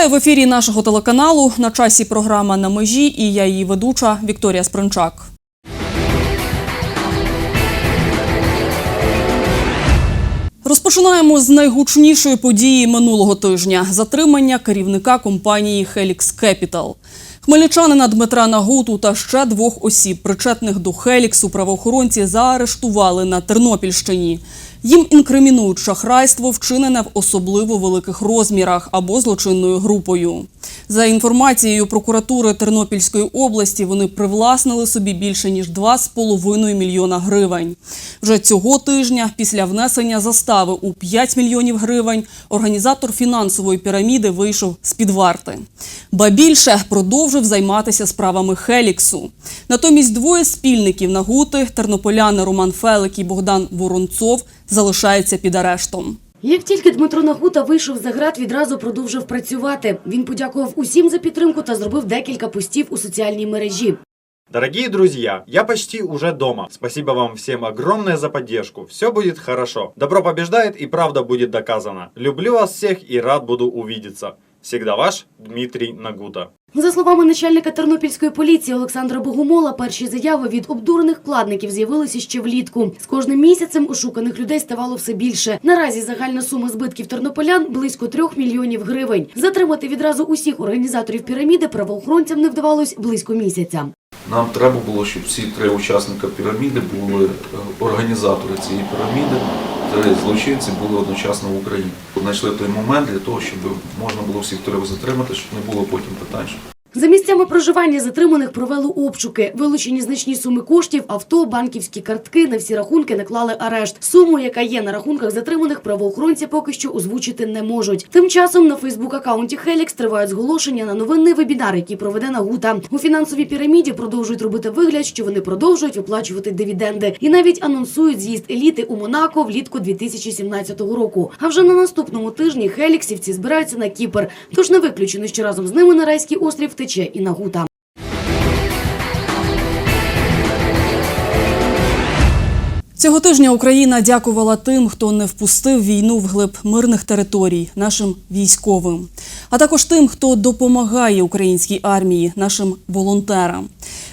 Вітаю в ефірі нашого телеканалу. На часі програма на межі і я її ведуча Вікторія Спринчак. Розпочинаємо з найгучнішої події минулого тижня затримання керівника компанії Helix Capital. Хмельничанина Дмитра Нагуту та ще двох осіб, причетних до Хеліксу, правоохоронці заарештували на Тернопільщині. Їм інкримінують шахрайство, вчинене в особливо великих розмірах або злочинною групою. За інформацією прокуратури Тернопільської області, вони привласнили собі більше ніж 2,5 мільйона гривень. Вже цього тижня, після внесення застави у 5 мільйонів гривень, організатор фінансової піраміди вийшов з під варти. Ба більше продовжив займатися справами Хеліксу. Натомість двоє спільників Нагути, тернополяни Роман Фелик і Богдан Воронцов, залишаються під арештом. Як тільки Дмитро Нагута вийшов за град, відразу продовжив працювати. Він подякував усім за підтримку та зробив декілька постів у соціальній мережі. Дорогие друзья, я почти уже дома. Спасибо вам всем огромное за поддержку. Все будет хорошо. Добро побеждает и правда будет доказана. Люблю вас всех и рад буду увидеться. Всегда ваш Дмитрий Нагута. За словами начальника тернопільської поліції Олександра Богомола, перші заяви від обдурених вкладників з'явилися ще влітку. З кожним місяцем ошуканих людей ставало все більше. Наразі загальна сума збитків тернополян близько трьох мільйонів гривень. Затримати відразу усіх організаторів піраміди правоохоронцям не вдавалось близько місяця. Нам треба було, щоб всі три учасника піраміди були е, організатори цієї піраміди, три злочинці були одночасно в Україні. Знайшли той момент для того, щоб можна було всіх трьох затримати, щоб не було потім питань. За місцями проживання затриманих провели обшуки. Вилучені значні суми коштів, авто, банківські картки. На всі рахунки наклали арешт. Суму, яка є на рахунках затриманих, правоохоронці поки що озвучити не можуть. Тим часом на Фейсбук-аккаунті Хелікс тривають зголошення на новинний вебінар, який проведе Нагута. У фінансовій піраміді продовжують робити вигляд, що вони продовжують виплачувати дивіденди, і навіть анонсують з'їзд еліти у Монако влітку 2017 року. А вже на наступному тижні Хеліксівці збираються на Кіпр. Тож не виключено, що разом з ними на райський острів тече і Нагута. Цього тижня Україна дякувала тим, хто не впустив війну в глиб мирних територій, нашим військовим, а також тим, хто допомагає українській армії, нашим волонтерам.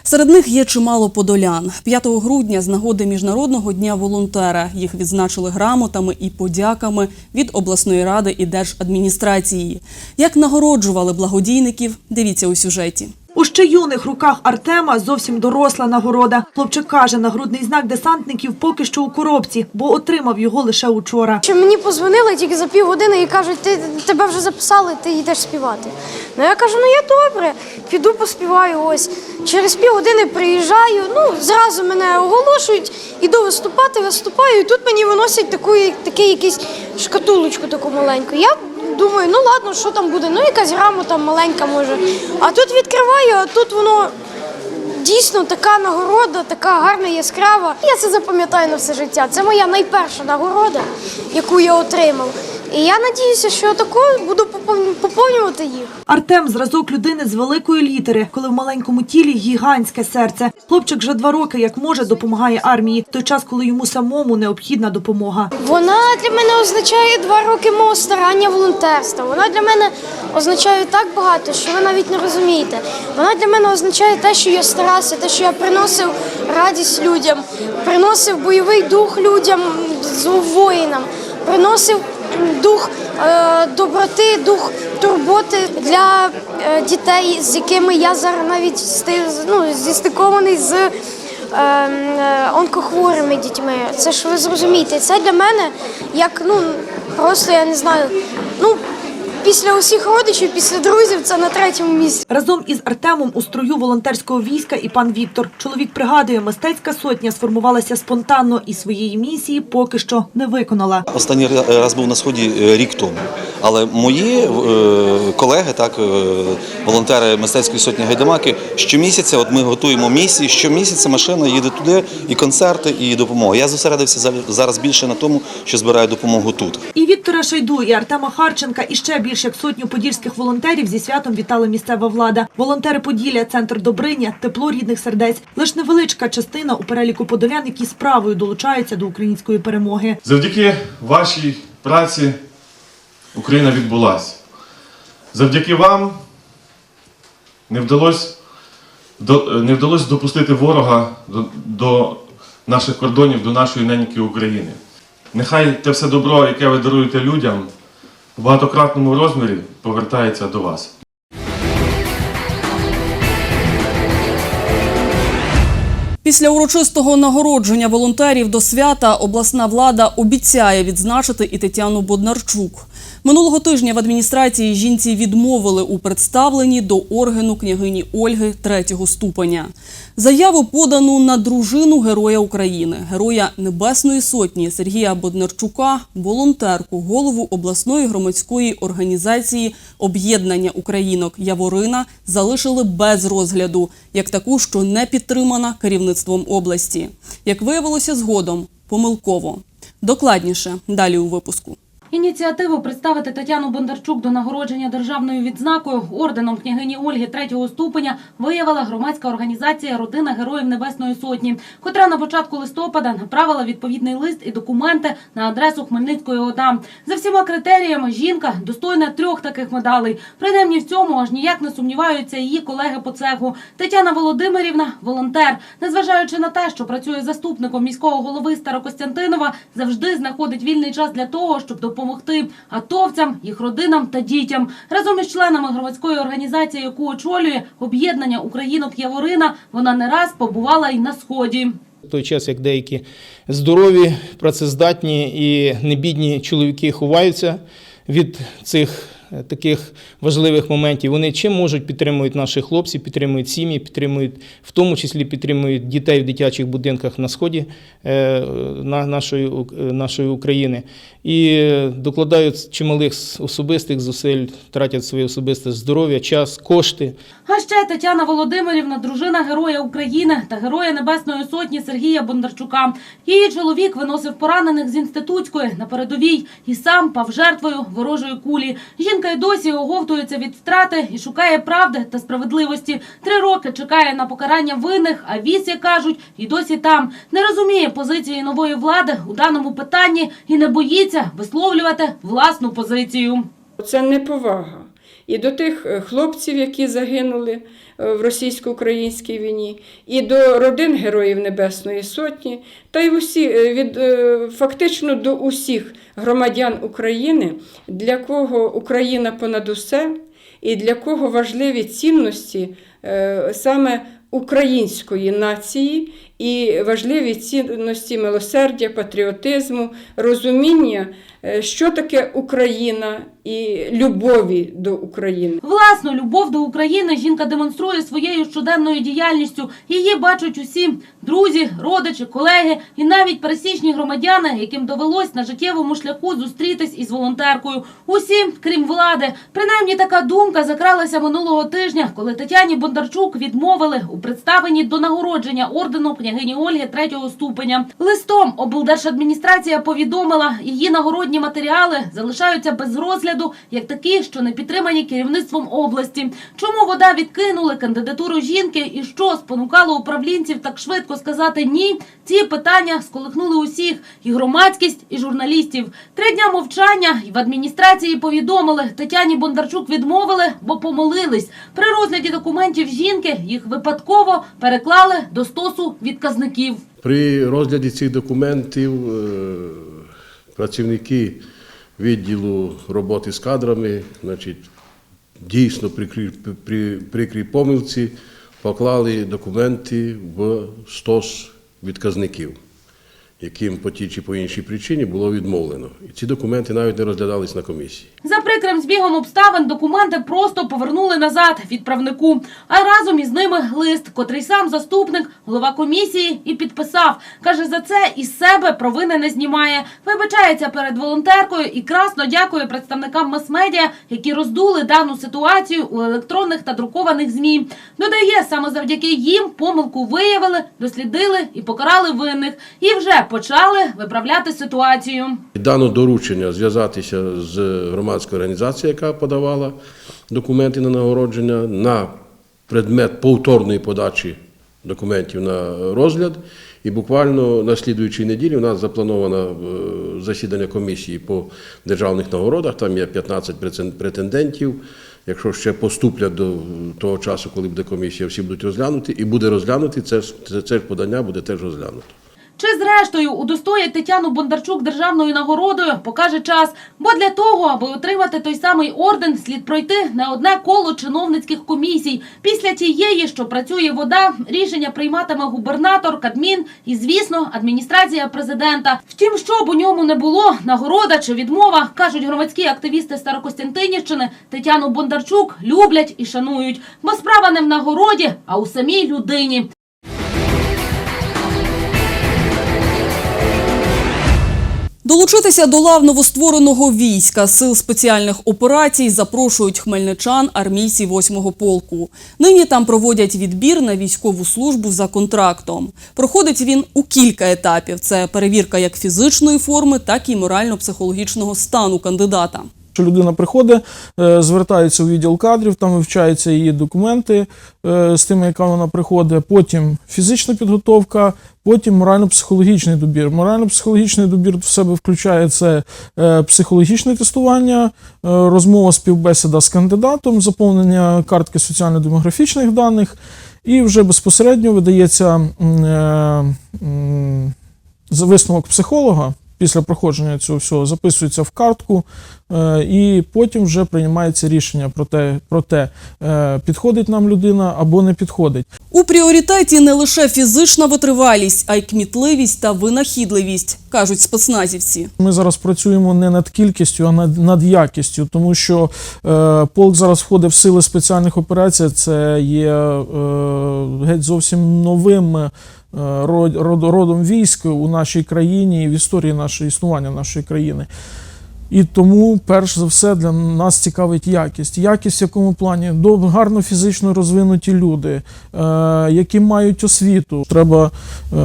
Серед них є чимало подолян. 5 грудня з нагоди Міжнародного дня волонтера їх відзначили грамотами і подяками від обласної ради і держадміністрації. Як нагороджували благодійників, дивіться у сюжеті. У ще юних руках Артема зовсім доросла нагорода. Хлопчик каже, нагрудний знак десантників поки що у коробці, бо отримав його лише учора. Що мені позвонили тільки за півгодини і кажуть, ти тебе вже записали, ти йдеш співати. Ну я кажу, ну я добре, піду поспіваю. Ось через півгодини приїжджаю. Ну зразу мене оголошують, іду виступати, виступаю. І тут мені виносять таку, такий якийсь шкатулочку таку маленьку. Я думаю, ну ладно, що там буде? Ну якась грамота маленька може. А тут відкриваю, а тут воно. Дійсно, така нагорода, така гарна, яскрава. Я це запам'ятаю на все життя. Це моя найперша нагорода, яку я отримав. І я надіюся, що такою буду попов- поповнювати їх. Артем зразок людини з великої літери, коли в маленькому тілі гігантське серце. Хлопчик вже два роки, як може, допомагає армії. Той час, коли йому самому необхідна допомога. Вона для мене означає два роки мого старання волонтерства. Вона для мене означає так багато, що ви навіть не розумієте. Вона для мене означає те, що я старався, те, що я приносив радість людям, приносив бойовий дух людям, воїнам, приносив дух е, доброти, дух турботи для е, дітей, з якими я зараз навіть ну, зістикований з е, е, онкохворими дітьми. Це ж ви зрозумієте, це для мене як ну просто я не знаю. Ну після усіх родичів, після друзів, це на третьому місці. Разом із Артемом у строю волонтерського війська і пан Віктор. Чоловік пригадує, мистецька сотня сформувалася спонтанно і своєї місії поки що не виконала. Останній раз був на сході е, рік тому. Але мої е, колеги, так е, волонтери мистецької сотні гайдамаки, щомісяця, от ми готуємо місії. Щомісяця машина їде туди, і концерти, і допомога. Я зосередився за- зараз більше на тому, що збираю допомогу тут. І Віктора Шайду, і Артема Харченка, і ще більш як сотню подільських волонтерів зі святом вітала місцева влада. Волонтери Поділля, центр Добриня, тепло рідних сердець. Лиш невеличка частина у переліку подолян, які справою долучаються до української перемоги. Завдяки вашій праці Україна відбулася. Завдяки вам не вдалося, не вдалося допустити ворога до, до наших кордонів, до нашої неньки України. Нехай те все добро, яке ви даруєте людям, в багатократному розмірі повертається до вас. Після урочистого нагородження волонтерів до свята обласна влада обіцяє відзначити і Тетяну Боднарчук. Минулого тижня в адміністрації жінці відмовили у представленні до органу княгині Ольги третього ступеня. Заяву подану на дружину Героя України, Героя Небесної Сотні Сергія Боднарчука, волонтерку, голову обласної громадської організації Об'єднання Українок Яворина залишили без розгляду, як таку, що не підтримана керівництвом області. Як виявилося згодом, помилково. Докладніше далі у випуску. Ініціативу представити Тетяну Бондарчук до нагородження державною відзнакою орденом княгині Ольги третього ступеня виявила громадська організація Родина Героїв Небесної Сотні, котра на початку листопада направила відповідний лист і документи на адресу Хмельницької ОДА. За всіма критеріями жінка достойна трьох таких медалей. Принаймні в цьому аж ніяк не сумніваються її колеги по цеху. Тетяна Володимирівна волонтер. Незважаючи на те, що працює заступником міського голови Старокостянтинова, завжди знаходить вільний час для того, щоб допомогти атовцям, їх родинам та дітям. Разом із членами громадської організації, яку очолює об'єднання Українок Яворина, вона не раз побувала і на сході. В той час, як деякі здорові, працездатні і небідні чоловіки ховаються від цих таких важливих моментів, вони чим можуть підтримують наших хлопців, підтримують сім'ї, підтримують, в тому числі підтримують дітей в дитячих будинках на сході е, на- нашої, е, нашої України. І е, докладають чималих особистих зусиль, тратять своє особисте здоров'я, час, кошти. А ще Тетяна Володимирівна, дружина Героя України та Героя Небесної Сотні Сергія Бондарчука. Її чоловік виносив поранених з інститутської на передовій і сам пав жертвою ворожої кулі. Жінка й досі оговтується від втрати і шукає правди та справедливості. Три роки чекає на покарання винних, а вісь, як кажуть, і досі там. Не розуміє позиції нової влади у даному питанні і не боїться висловлювати власну позицію. Це неповага. І до тих е, хлопців, які загинули е, в російсько-українській війні, і до родин Героїв Небесної Сотні, та й усі, е, від, фактично до усіх громадян України, для кого Україна понад усе, і для кого важливі цінності саме української нації і важливі цінності милосердя, патріотизму, розуміння, е, що таке Україна і любові до України. Власну любов до України жінка демонструє своєю щоденною діяльністю. Її бачать усі друзі, родичі, колеги і навіть пересічні громадяни, яким довелось на життєвому шляху зустрітись із волонтеркою. Усі, крім влади, принаймні така думка закралася минулого тижня, коли Тетяні Бондарчук відмовили у представленні до нагородження ордену княгині Ольги третього ступеня. Листом облдержадміністрація повідомила, її нагородні матеріали залишаються без розгляду, як такі, що не підтримані керівництвом області. Чому вода відкинули кандидатуру жінки і що спонукало управлінців так швидко сказати ні? Ці питання сколихнули усіх і громадськість, і журналістів. Три дня мовчання і в адміністрації повідомили, Тетяні Бондарчук відмовили, бо помилились. При розгляді документів жінки їх випадково переклали до стосу відказників. При розгляді цих документів е, працівники відділу роботи з кадрами, значить, дійсно при прикрій помилці поклали документи в стос відказників, яким по тій чи по іншій причині було відмовлено. І ці документи навіть не розглядались на комісії. За прикрим збігом обставин документи просто повернули назад відправнику, а разом із ними лист, котрий сам заступник, голова комісії і підписав. Каже, за це із себе провини не знімає. Вибачається перед волонтеркою і красно дякує представникам мас-медіа, які роздули дану ситуацію у електронних та друкованих змі. Додає, саме завдяки їм помилку виявили, дослідили і покарали винних, і вже почали виправляти ситуацію. Дано доручення зв'язатися з громадською організацією, яка подавала документи на нагородження, на предмет повторної подачі документів на розгляд. І буквально на слідуючій неділі у нас заплановано е, засідання комісії по державних нагородах. Там є 15 претендентів, якщо ще поступлять до того часу, коли буде комісія, всі будуть розглянуті, і буде розглянути, це, це, це подання буде теж розглянуто. Чи зрештою удостоїть Тетяну Бондарчук державною нагородою, покаже час. Бо для того, аби отримати той самий орден, слід пройти не одне коло чиновницьких комісій. Після тієї, що працює вода, рішення прийматиме губернатор, Кабмін і, звісно, адміністрація президента. Втім, що б у ньому не було, нагорода чи відмова, кажуть громадські активісти Старокостянтинівщини, Тетяну Бондарчук люблять і шанують. Бо справа не в нагороді, а у самій людині. Долучитися до лав новоствореного війська сил спеціальних операцій запрошують хмельничан армійці 8-го полку. Нині там проводять відбір на військову службу за контрактом. Проходить він у кілька етапів: це перевірка як фізичної форми, так і морально-психологічного стану кандидата. Що людина приходить, е, звертається у відділ кадрів, там вивчаються її документи е, з тими, яка вона приходить. Потім фізична підготовка, потім морально-психологічний добір. Морально-психологічний добір в себе включає це е, психологічне тестування, розмова, співбесіда з кандидатом, заповнення картки соціально-демографічних даних, і вже безпосередньо видається висновок психолога. Після проходження цього всього записується в картку, е, і потім вже приймається рішення про те, про те, е, підходить нам людина або не підходить. У пріоритеті не лише фізична витривалість, а й кмітливість та винахідливість, кажуть спецназівці. Ми зараз працюємо не над кількістю, а над, над якістю, тому що е, полк зараз входить в сили спеціальних операцій. Це є е, геть зовсім новим родом військ у нашій країні і в історії нашої існування нашої країни. І тому, перш за все, для нас цікавить якість. Якість в якому плані? Гарно фізично розвинуті люди, е, які мають освіту. Треба е,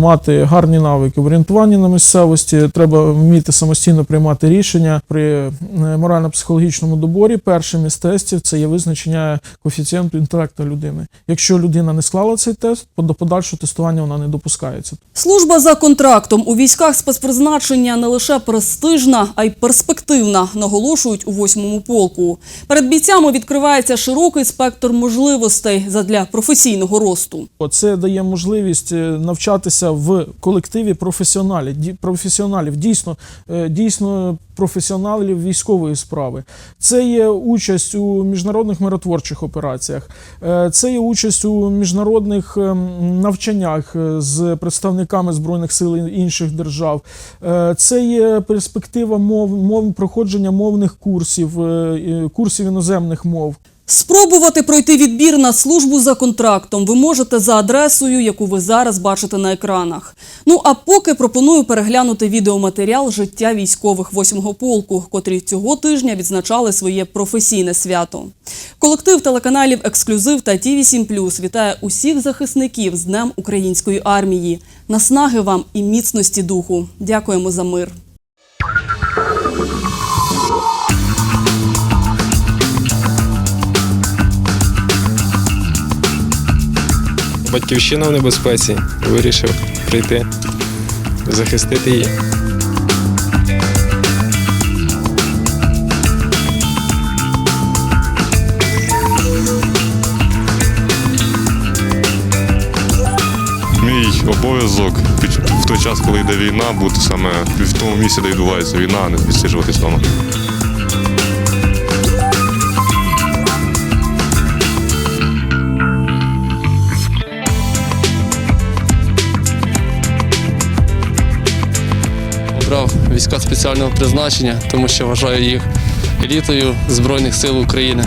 мати гарні навики в орієнтуванні на місцевості, треба вміти самостійно приймати рішення при е, морально-психологічному доборі. Першим із тестів це є визначення коефіцієнту інтелекту людини. Якщо людина не склала цей тест, то до подальшого тестування вона не допускається. Служба за контрактом у військах спецпризначення не лише престижна, а й перспективна, наголошують у 8-му полку. Перед бійцями відкривається широкий спектр можливостей задля професійного росту. Це дає можливість е, в колективі професіоналів, професіоналів дійсно, е, дійсно професіоналів військової справи. Це є участь у міжнародних миротворчих операціях, е, це є участь у міжнародних ем, навчаннях е, з представниками збройних сил інших держав. Це є перспектива мов, мов проходження мовних курсів, курсів іноземних мов. Спробувати пройти відбір на службу за контрактом ви можете за адресою, яку ви зараз бачите на екранах. Ну а поки пропоную переглянути відеоматеріал життя військових 8-го полку, котрі цього тижня відзначали своє професійне свято. Колектив телеканалів Ексклюзив та ТІВІ 7 вітає усіх захисників з Днем української армії. Наснаги вам і міцності духу. Дякуємо за мир. Батьківщина в небезпеці. Вирішив прийти, захистити її. Мій обов'язок в той час, коли йде війна, бути саме в тому місці, де відбувається війна, а не відсиджуватись вдома. Обрав війська спеціального призначення, тому що вважаю їх елітою Збройних сил України.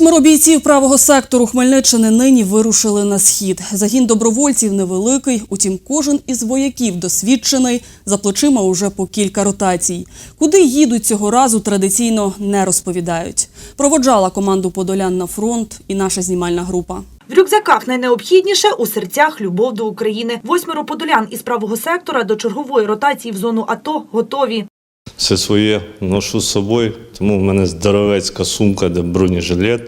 Восьмеро бійців правого сектору Хмельниччини нині вирушили на схід. Загін добровольців невеликий, утім, кожен із вояків досвідчений, за плечима уже по кілька ротацій. Куди їдуть цього разу, традиційно не розповідають. Проводжала команду Подолян на фронт і наша знімальна група. В рюкзаках найнеобхідніше у серцях любов до України. Восьмеро подолян із правого сектора до чергової ротації в зону АТО готові. Все своє ношу з собою, тому в мене здоровецька сумка, де бронежилет,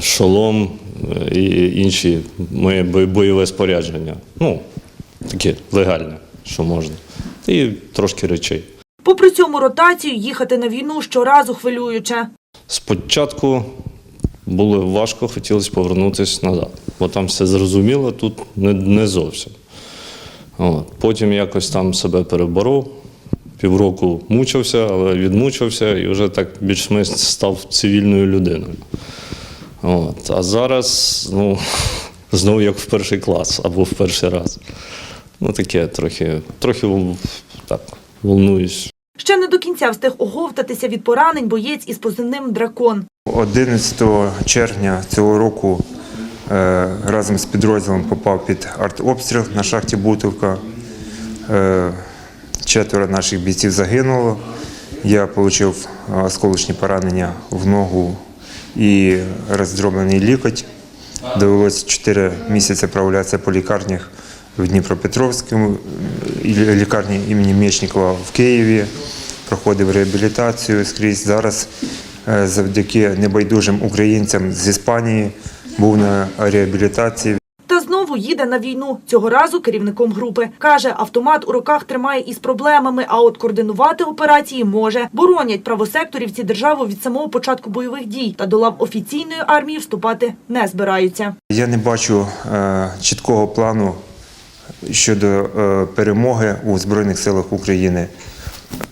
шолом е, і інші моє бойове спорядження. Ну, таке легальне, що можна. І трошки речей. Попри цьому ротацію їхати на війну щоразу хвилююче. Спочатку було важко, хотілося повернутися назад, бо там все зрозуміло, тут не, не зовсім. От. Потім якось там себе переборов, півроку мучився, але відмучився і вже так більш-менш став цивільною людиною. От. А зараз, ну, знову як в перший клас або в перший раз. Ну, таке трохи, трохи так, волнуюсь. Ще не до кінця встиг оговтатися від поранень боєць із позивним Дракон. 11 червня цього року е, разом з підрозділом попав під артобстріл на шахті Бутилка. Е, четверо наших бійців загинуло. Я отримав осколочні поранення в ногу і роздроблений лікоть. Довелося 4 місяці провалятися по лікарнях в Дніпропетровському, лікарні імені Мечникова в Києві. Проходив реабілітацію скрізь. Зараз е, завдяки небайдужим українцям з Іспанії був на реабілітації. Їде на війну. Цього разу керівником групи. Каже, автомат у руках тримає із проблемами, а от координувати операції може. Боронять правосекторівці державу від самого початку бойових дій та до лав офіційної армії вступати не збираються. Я не бачу е, чіткого плану щодо е, перемоги у Збройних силах України.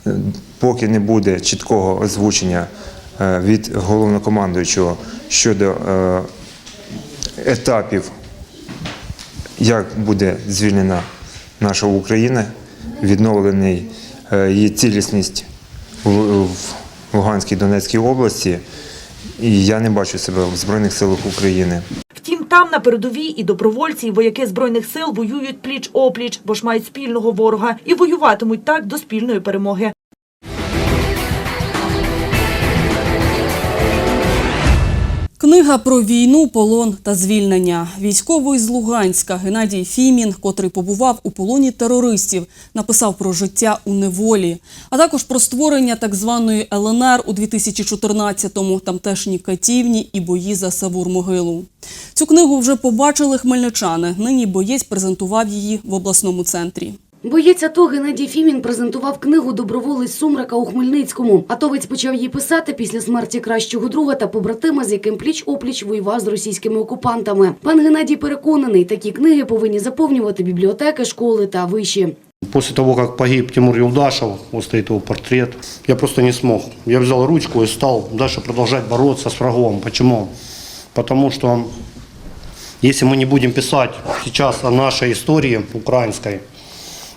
Е, Поки не буде чіткого озвучення е, від головнокомандуючого щодо е, етапів, як буде звільнена наша Україна, відновлений е, її цілісність в, Луганській Донецькій області, і я не бачу себе в Збройних силах України. Втім, там на передовій і добровольці, і вояки збройних сил воюють пліч опліч, бо ж мають спільного ворога і воюватимуть так до спільної перемоги. Книга про війну, полон та звільнення. Військовий з Луганська Геннадій Фімін, котрий побував у полоні терористів, написав про життя у неволі, а також про створення так званої ЛНР у 2014-му, тамтешні катівні і бої за Савур-могилу. Цю книгу вже побачили хмельничани. Нині боєць презентував її в обласному центрі. Боєць АТО Геннадій Фімін презентував книгу Доброволець Сумрака у Хмельницькому. Атовець почав її писати після смерті кращого друга та побратима, з яким пліч-опліч воював з російськими окупантами. Пан Геннадій переконаний, такі книги повинні заповнювати бібліотеки, школи та виші. После того, как погиб Тимур Юлдашев, вот стоит его портрет, я просто не смог. Я взял ручку и стал дальше продолжать бороться с врагом. Почему? Потому что если мы не будем писать сейчас о нашей истории украинской,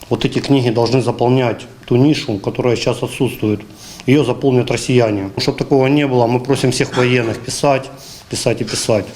вот эти книги должны заполнять ту нишу, которая сейчас отсутствует. Ее заполнят россияне. Чтобы такого не было, мы просим всех военных писать, писать и писать.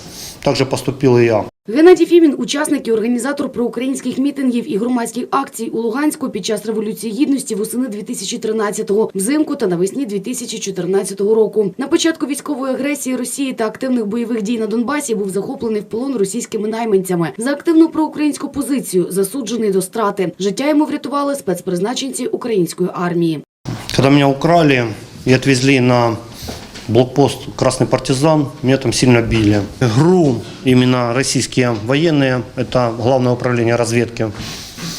Так же поступил и я. Геннадій Фімін – учасник і організатор проукраїнських мітингів і громадських акцій у Луганську під час Революції Гідності восени 2013-го, взимку та навесні 2014 року. На початку військової агресії Росії та активних бойових дій на Донбасі був захоплений в полон російськими найманцями. За активну проукраїнську позицію засуджений до страти. Життя йому врятували спецпризначенці української армії. Когда меня украли и отвезли на блокпост «Красный партизан», меня там сильно били. ГРУ, именно российские военные, это Главное управление разведки,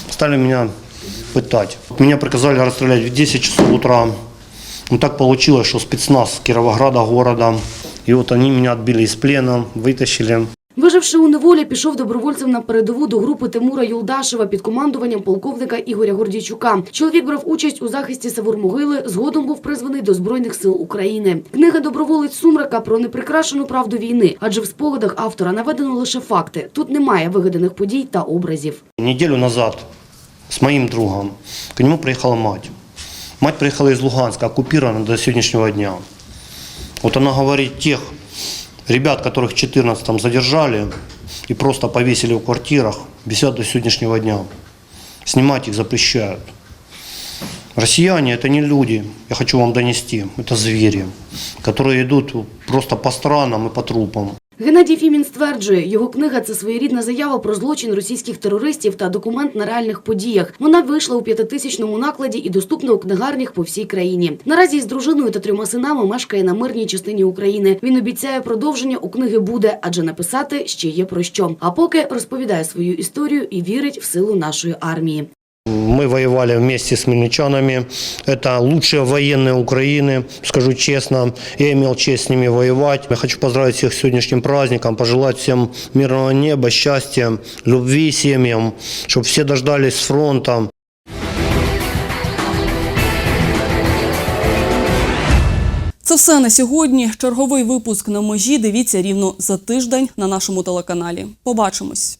стали меня пытать. Меня приказали расстрелять в 10 часов утра. Ну, так получилось, что спецназ Кировограда, города, и вот они меня отбили из плена, вытащили. Виживши у неволі, пішов добровольцем на передову до групи Тимура Юлдашева під командуванням полковника Ігоря Гордійчука. Чоловік брав участь у захисті Савур-могили, згодом був призваний до Збройних сил України. Книга «Доброволець Сумрака» про неприкрашену правду війни, адже в спогадах автора наведено лише факти. Тут немає вигаданих подій та образів. Неделю назад с моим другом к нему приехала мать. Мать приехала из Луганска, оккупирована до сегодняшнего дня. Вот она говорит, тех Ребят, которых в 14 задержали и просто повесили в квартирах, висят до сегодняшнего дня. Снимать их запрещают. Россияне – это не люди, я хочу вам донести, это звери, которые идут просто по странам и по трупам. Геннадій Фімін стверджує, його книга це своєрідна заява про злочин російських терористів та документ на реальних подіях. Вона вийшла у п'ятитисячному накладі і доступна у книгарнях по всій країні. Наразі із дружиною та трьома синами мешкає на мирній частині України. Він обіцяє, продовження у книги буде, адже написати ще є про що. А поки розповідає свою історію і вірить в силу нашої армії. Мы воевали вместе с мельничанами. Это лучшие военные Украины, скажу честно. Я имел честь с ними воевать. Я хочу поздравить всех с сегодняшним праздником, пожелать всем мирного неба, счастья, любви семьям, чтобы все дождались с фронта. Це все на сьогодні. Черговий випуск на межі. Дивіться рівно за тиждень на нашому телеканалі. Побачимось.